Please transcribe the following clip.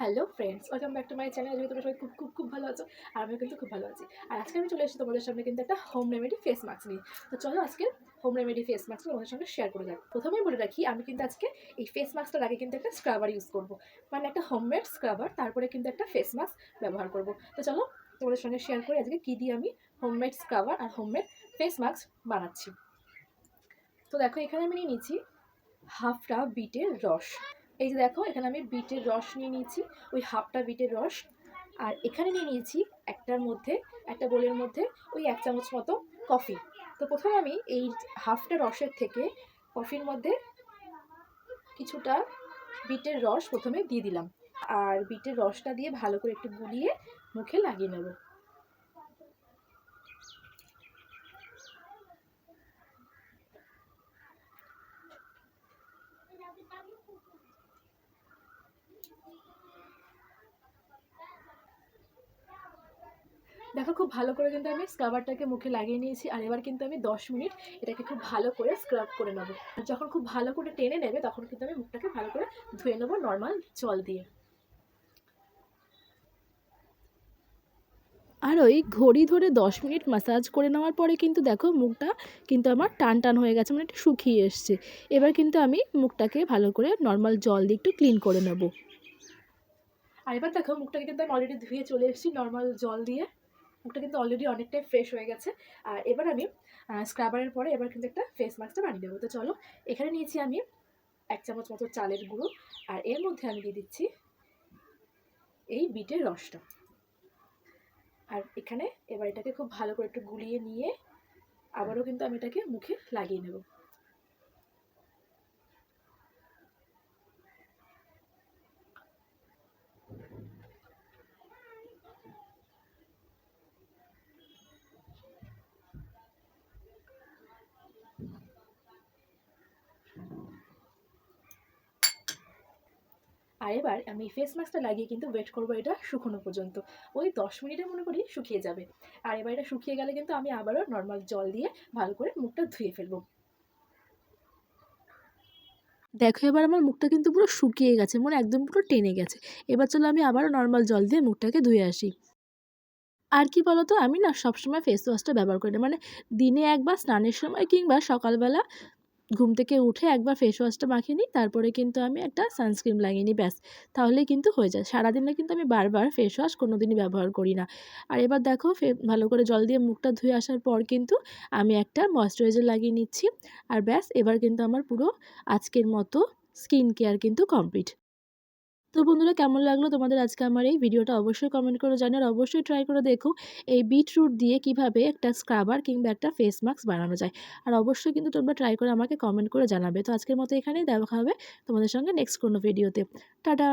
Hello friends welcome back to my channel আজকে তোমরা সবাই খুব খুব খুব ভালো আছো আর আমিও কিন্তু খুব ভালো আছি। আর আজকে আমি চলে এসেছি তোমাদের সামনে কিন্তু একটা হোম রেমেডি ফেস মাস্ক নিয়ে। তো চলো আজকে হোম রেমেডি ফেস মাস্ক তোমাদের সঙ্গে শেয়ার করে যাক। প্রথমেই বলে রাখি, আমি কিন্তু আজকে এই ফেস মাস্কটার আগে কিন্তু একটা স্ক্রাবার ইউজ করব। মানে একটা হোমমেড স্ক্রাবার তারপরে কিন্তু একটা ফেস মাস্ক ব্যবহার করব। তো চলো তোমাদের সঙ্গে শেয়ার করি আজকে কী দিয়ে আমি হোমমেড স্ক্রাবার আর হোমমেড ফেস মাস্ক বানাচ্ছি। তো দেখো, এখানে আমি নিয়ে নিচ্ছি হাফটা বিটের রস। এই যে দেখো, এখানে আমি বিটের রস নিয়ে নিয়েছি, ওই হাফটা বিটের রস। আর এখানে নিয়ে নিয়েছি একটার মধ্যে, একটা বোলের মধ্যে ওই এক চামচ মতো কফি। তো প্রথমে আমি এই হাফটা রসের থেকে কফির মধ্যে কিছুটা বিটের রস প্রথমে দিয়ে দিলাম। আর বিটের রসটা দিয়ে ভালো করে একটু গুলিয়ে মুখে লাগিয়ে নেব। দেখো খুব ভালো করে কিন্তু আমি স্ক্রাবারটাকে মুখে লাগিয়ে নিয়েছি, আর এবার কিন্তু আমি দশ মিনিট এটাকে খুব ভালো করে স্ক্রাব করে নেব। যখন খুব ভালো করে টেনে নেবে, তখন কিন্তু আমি মুখটাকে ভালো করে ধুয়ে নেব নর্মাল জল দিয়ে। আর ওই ঘড়ি ধরে দশ মিনিট মাসাজ করে নেওয়ার পরে কিন্তু দেখো মুখটা কিন্তু আমার টান টান হয়ে গেছে মানে একটু শুকিয়ে এসছে। এবার কিন্তু আমি মুখটাকে ভালো করে নর্মাল জল দিয়ে একটু ক্লিন করে নেব। আর এবার দেখো মুখটাকে কিন্তু আমি অলরেডি ধুয়ে চলে এসেছি নর্মাল জল দিয়ে। মুখটা কিন্তু অলরেডি অনেকটাই ফ্রেশ হয়ে গেছে। আর এবার আমি স্ক্রাবারের পরে এবার কিন্তু একটা ফেস মাস্কটা বানিয়ে দেবো। তো চলো, এখানে নিয়েছি আমি এক চামচ মতো চালের গুঁড়ো। আর এর মধ্যে আমি দিয়ে দিচ্ছি এই বিটের রসটা। আর এখানে এবার এটাকে খুব ভালো করে একটু গুলিয়ে নিয়ে আবারও কিন্তু আমি এটাকে মুখে লাগিয়ে নেব। আর এবার আমি ফেস মাস্কটা লাগিয়ে কিন্তু ওয়েট করব এটা শুকনো পর্যন্ত। ওই দশ মিনিটে মনে করি শুকিয়ে যাবে। আর এবার এটা শুকিয়ে গেলে কিন্তু আমি আবারও নর্মাল জল দিয়ে ভালো করে মুখটা ধুয়ে ফেলব। দেখো এবার আমার মুখটা কিন্তু পুরো শুকিয়ে গেছে মানে একদম পুরো টেনে গেছে। এবার চলো আমি আবারও নর্মাল জল দিয়ে মুখটাকে ধুয়ে আসি। আর কি বলতো, আমি না সবসময় ফেস ওয়াশটা ব্যবহার করি না। মানে দিনে একবার স্নানের সময় কিংবা সকালবেলা ঘুম থেকে উঠে একবার ফেস ওয়াশটা মাখিয়ে নিই, তারপরে কিন্তু আমি একটা সানস্ক্রিন লাগিয়ে নিই, ব্যাস। তাহলেই কিন্তু হয়ে যায়। সারাদিনে কিন্তু আমি বারবার ফেস ওয়াশ কোনো দিনই ব্যবহার করি না। আর এবার দেখো ভালো করে জল দিয়ে মুখটা ধুয়ে আসার পর কিন্তু আমি একটা ময়শ্চারাইজার লাগিয়ে নিচ্ছি। আর ব্যাস, এবার কিন্তু আমার পুরো আজকের মতো স্কিন কেয়ার কিন্তু কমপ্লিট তো বন্ধুরা, কেমন লাগল তোমাদের আজকে আমার এই ভিডিওটা? অবশ্যই কমেন্ট করে জানার অবশ্যই ট্রাই করে দেখো এই বিটরুট দিয়ে কীভাবে একটা স্ক্রাবার কিংবা একটা ফেস মাস্ক বানানো যায়। আর অবশ্যই কিন্তু তোমরা ট্রাই করে আমাকে কমেন্ট করে জানাবে। তো আজকের মতো এখানেই দেখা হবে তোমাদের সঙ্গে নেক্সট কোনো ভিডিওতে টাটা!